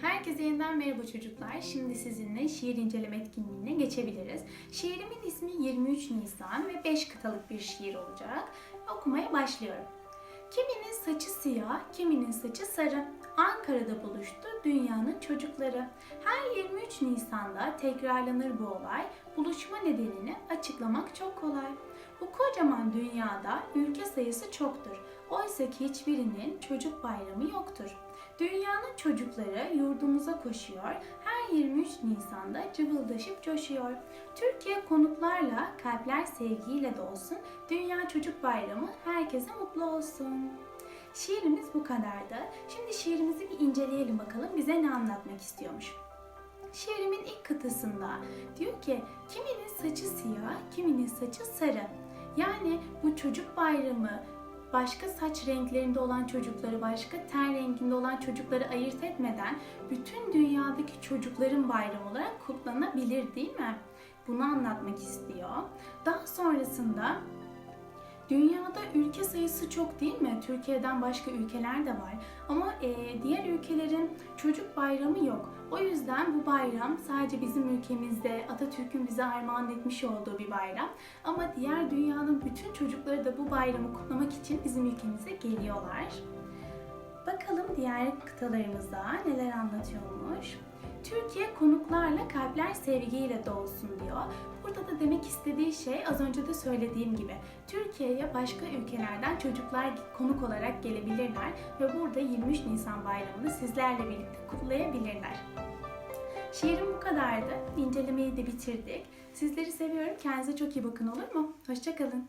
Herkese yeniden merhaba çocuklar. Şimdi sizinle şiir inceleme etkinliğine geçebiliriz. Şiirimin ismi 23 Nisan ve 5 kıtalık bir şiir olacak. Okumaya başlıyorum. Kiminin saçı siyah, kiminin saçı sarı. Ankara'da buluştu dünyanın çocukları. Her 23 Nisan'da tekrarlanır bu olay. Buluşma nedenini açıklamak çok kolay. Bu kocaman dünyada ülke sayısı çoktur. Oysa ki hiçbirinin çocuk bayramı yoktur. Dünyanın çocukları yurdumuza koşuyor. Her 23 Nisan'da cıvıldaşıp coşuyor. Türkiye konuklarla, kalpler sevgiyle dolsun. Dünya Çocuk Bayramı herkese mutlu olsun. Şiirimiz bu kadardı. Şimdi şiirimizi bir inceleyelim bakalım bize ne anlatmak istiyormuş. Şiirimin ilk kıtasında diyor ki kiminin saçı siyah, kiminin saçı sarı. Yani bu çocuk bayramı başka saç renklerinde olan çocukları, başka ten renginde olan çocukları ayırt etmeden bütün dünyadaki çocukların bayramı olarak kutlanabilir değil mi? Bunu anlatmak istiyor. Daha sonrasında Dünyada ülke sayısı çok değil mi? Türkiye'den başka ülkeler de var. Ama e, diğer ülkelerin çocuk bayramı yok. O yüzden bu bayram sadece bizim ülkemizde Atatürk'ün bize armağan etmiş olduğu bir bayram. Ama diğer dünyanın bütün çocukları da bu bayramı kutlamak için bizim ülkemize geliyorlar. Bakalım diğer kıtalarımızda neler anlatıyormuş. Türkiye konuklarla kalpler sevgiyle dolsun diyor. Burada da demek istediği şey az önce de söylediğim gibi Türkiye'ye başka ülkelerden çocuklar konuk olarak gelebilirler ve burada 23 Nisan bayramını sizlerle birlikte kutlayabilirler. Şiirim bu kadardı. İncelemeyi de bitirdik. Sizleri seviyorum. Kendinize çok iyi bakın olur mu? Hoşçakalın.